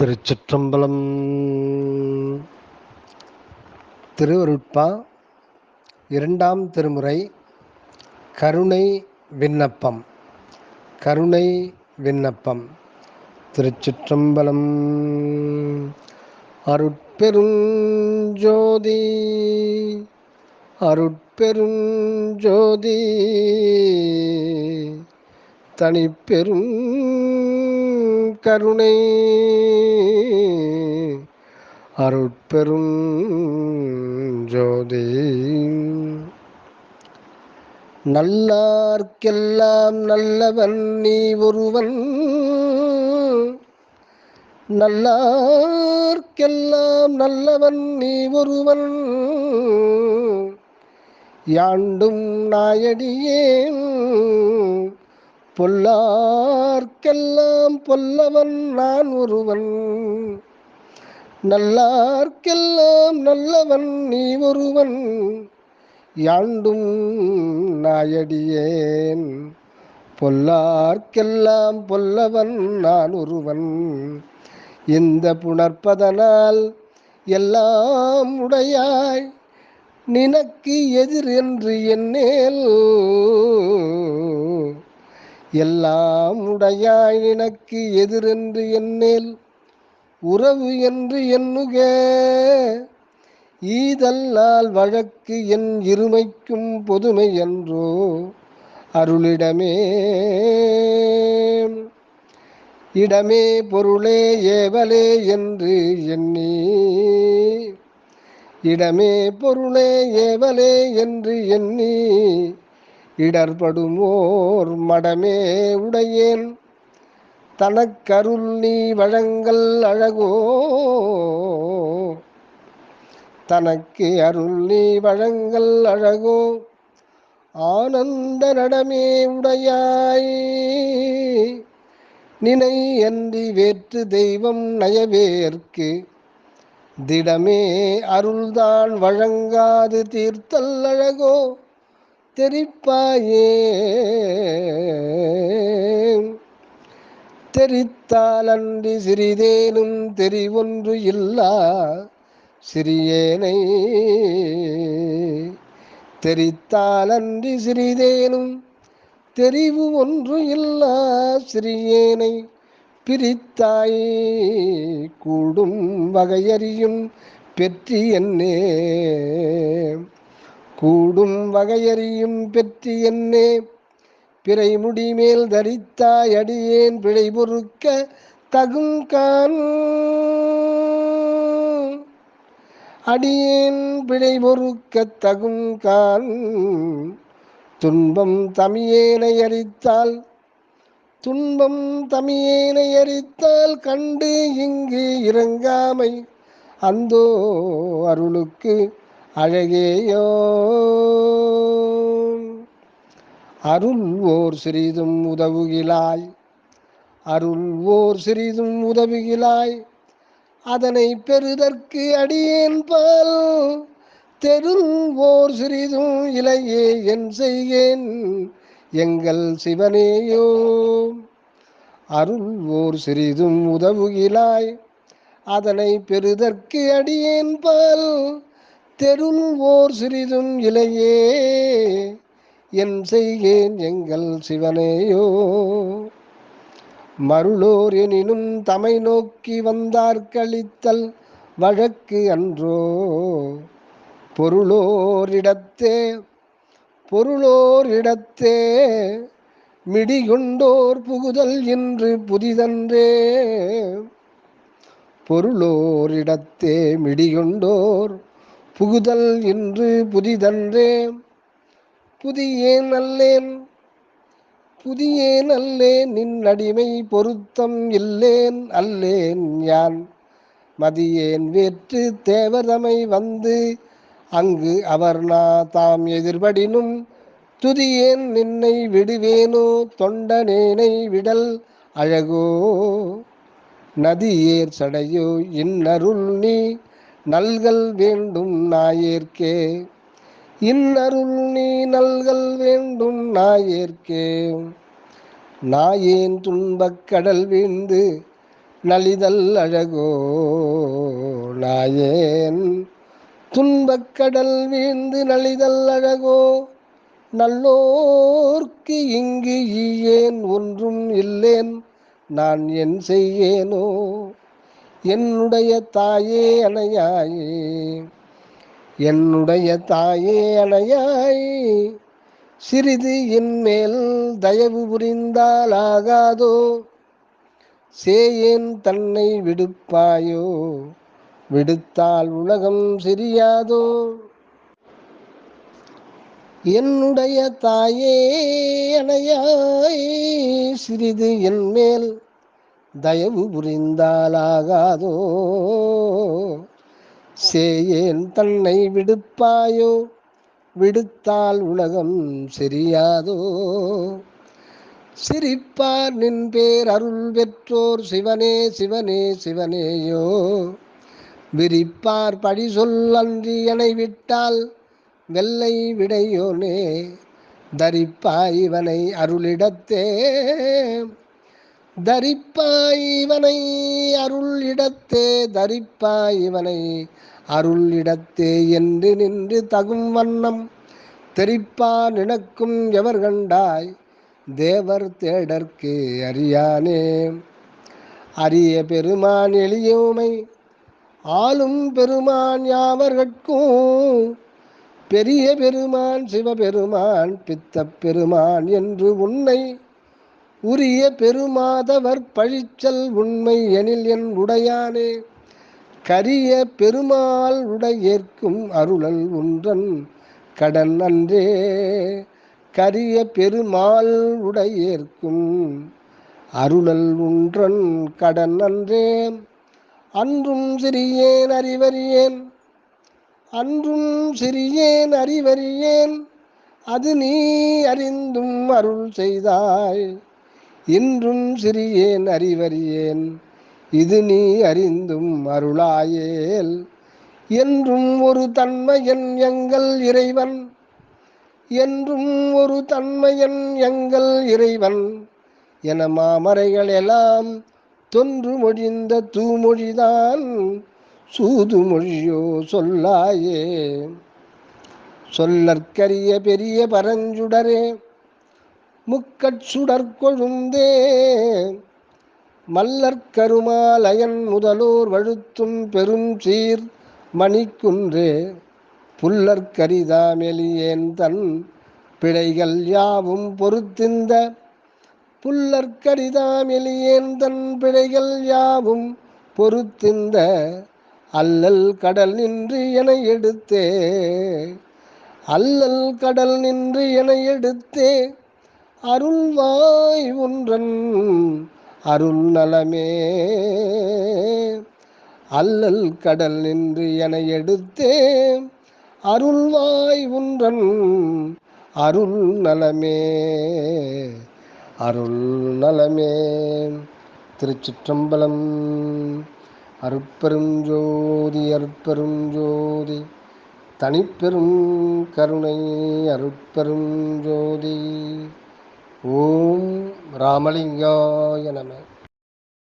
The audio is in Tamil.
திருச்சிற்றம்பலம். திருவருட்பா இரண்டாம் திருமுறை கருணை விண்ணப்பம். கருணை விண்ணப்பம். திருச்சிற்றம்பலம். அருட்பெருஞ்சோதி அருட்பெருஞ்சோதி தனிப்பெரும் கருணை அருட்பெரும் ஜோதி நல்லார்க்கெல்லாம் நல்லவன் நீ ஒருவன். நல்லார்க்கெல்லாம் நல்லவன் நீ ஒருவன். யாண்டும் நாயடியேன். பொல்லார்க்கெல்லாம் பொல்லவன் நான் ஒருவன். நல்லார்க்கெல்லாம் நல்லவன் நீ ஒருவன் யாண்டும் நாயடியேன். பொல்லார்க்கெல்லாம் பொல்லவன் நான் ஒருவன். இந்த புணர்ப்பதனால் எல்லாம் உடையாய் நினக்கு எதிர் என்று என்னேல் எல்லாம் உடையாய் எனக்கு எதிரென்று என்னேல் உறவு என்று எண்ணுக. ஈதல்லால் வழக்கு என் இருமைக்கும் பொதுமை என்றோ அருளிடமே. இடமே பொருளே ஏவலே என்று எண்ணி இடமே பொருளே ஏவலே என்று எண்ணி இடர்படுமோர் மடமே உடையேன். தனக்கருள் நீ வழங்கல் அழகோ? தனக்கு அருள் நீ வழங்கல் அழகோ? ஆனந்த நடமே உடையாய். நினை அன்றி வேற்று தெய்வம் நயவேற்கு. திடமே அருள்தான் வழங்காது தீர்த்தல் அழகோ? தெரிப்பாயே? தெரித்தாலன்றி சிறிதேனும் தெரிவொன்று இல்லா சிறியேனை. தெரித்தாலன்றி சிறிதேனும் தெரிவு ஒன்று இல்லா சிறியேனை. பிரித்தாய் கூடும் வகையறியும் பெற்றி என்னே. கூடும் வகையறியும் பெற்றி என்னே. பிறை முடிமேல் தரித்தாய் அடியேன் பிழை பொறுக்க தகுங்கான் அடியேன் பிழை பொறுக்க தகுங்கான் துன்பம் தமியேனை அறித்தால் துன்பம் தமியேனை அறித்தால் கண்டு இங்கு இறங்காமை அந்தோ அருளுக்கு அழகேயோ. அருள் ஓர் சிறிதும் உதவுகிலாய். அருள் ஓர் சிறிதும் உதவுகிலாய். அதனை பெறுதற்கு அடியேன் பால். தெருள் ஓர் சிறிதும் இலையே என் செய்கேன். எங்கள் சிவனேயோ. அருள் ஓர் சிறிதும் உதவுகிலாய். அதனை பெறுதற்கு அடியேன் பால். தெருள் ஓர் சிறிதும் இலையே என் செய்கேன் எங்கள் சிவனேயோ. மருளோர் எனினும் தமை நோக்கி வந்தார் கழித்தல் வழக்கு அன்றோ. பொருளோரிடத்தே பொருளோரிடத்தே மிடிகுண்டோர் புகுதல் என்று புதிதன்றே. பொருளோரிடத்தே மிடியுண்டோர் புகுதல் என்று புதிதன்றே. புதியேன் அல்லேன் புதியேன் அல்லேன் நின் அடிமை பொருத்தம் இல்லேன் அல்லேன் யான். மதியேன் வேற்று தேவதமை வந்து அங்கு அவர் நா தாம் எதிர்படினும் துதியேன் நின்னை விடுவேனோ தொண்டனேனை விடல் அழகோ. நதியேர் சடையோ இன்னருள் நீ நல்கள் வேண்டும் நாயேற்கே. இன்னருள் நீ நல்கல் வேண்டும் நாயேற்கே நாயேன் துன்பக் கடல் வீழ்ந்து நலிதல் அழகோ? நாயேன் துன்பக்கடல் வீழ்ந்து நலிதல் அழகோ? நல்லோர்க்கு இங்கு ஈயேன் ஒன்றும் இல்லேன். நான் என் செய்யேனோ? என்னுடைய தாயே அணையாயே. என்னுடைய தாயே அணையாய். சிறிது என்மேல் தயவு புரிந்தால் ஆகாதோ? சேயேன் தன்னை விடுப்பாயோ? விடுத்தால் உலகம் சிரியாதோ என்னுடைய தாயே அணையாய். சிறிது என்மேல் தயவு புரிந்தாலாகாதோ சேயேன் தன்னை விடுப்பாயோ? விடுத்தால் உலகம் சரியாதோ சிரிப்பார் நின் பேர் அருள் பெற்றோர் சிவனே சிவனே சிவனேயோ? விரிப்பார் பழி சொல் அன்றி எனை விட்டால் வெள்ளை விடையோனே? தரிப்பாய் இவனை அருளிடத்தே. தரிப்பாய் இவனை அருள் இடத்தே தரிப்பாய் இவனை அருள் இடத்தே என்று நின்று தகும் வண்ணம் தெரிப்பா நினக்கும் எவர் கண்டாய்? தேவர் தேடற்கு அறியானே. அரிய பெருமான் எளியோமை ஆளும் பெருமான் யாவர்கட்கும் பெரிய பெருமான் சிவபெருமான் பித்தப் பெருமான் என்று உன்னை உரிய பெருமாதவர் பழிச்சல் உண்மை எனில் என் உடையானே. கரிய பெருமாள் உடையேற்கும் அருளல் ஒன்றன் கடன் அன்றே. கரிய பெருமாள் உடையேற்கும் அருளல் ஒன்றன் கடன் அன்றே. அன்றும் சிறியேன் அறிவறியேன். அன்றும் சிறியேன் அறிவறியேன். அது நீ அறிந்தும் அருள் செய்தாய். இன்றும் சிறியேன் அறிவறியேன். இது நீ அறிந்தும் அருளாயேல். என்றும் ஒரு தன்மையன் எங்கள் இறைவன். என்றும் ஒரு தன்மையன் எங்கள் இறைவன். என மாமரைகள் எல்லாம் தொன்று மொழிந்த தூமொழிதான் சூதுமொழியோ சொல்லாயே. சொல்லற்கரிய பெரிய பரஞ்சுடரே முக்கட்சுடற்கொழுந்தே மல்லற்கருமாலயன் முதலோர் வழுத்தும் பெரும் சீர் மணிக்குன்றே புல்லற்கரிதாமெலியேன் தன் பிழைகள் யாவும் பொறுத்திந்த. புல்லற்கரிதாமெலியேன் தன் பிழைகள் யாவும் பொறுத்திந்த. அல்லல் கடல் நின்று என எடுத்தே. அல்லல் கடல் நின்று என எடுத்தே. அருள்வாய் ஒன்றன் அருள் நலமே. அல்லல் கடல் நின்று என எடுத்தே அருள்வாய் ஒன்றன் அருள் நலமே. அருள் நலமே. திருச்சிற்றம்பலம் அருட்பெரும் ஜோதி அருட்பெரும் ஜோதி. தனிப்பெரும் கருணை அருட்பெரும் ஜோதி. ஓம் ராமலிங்காய நம.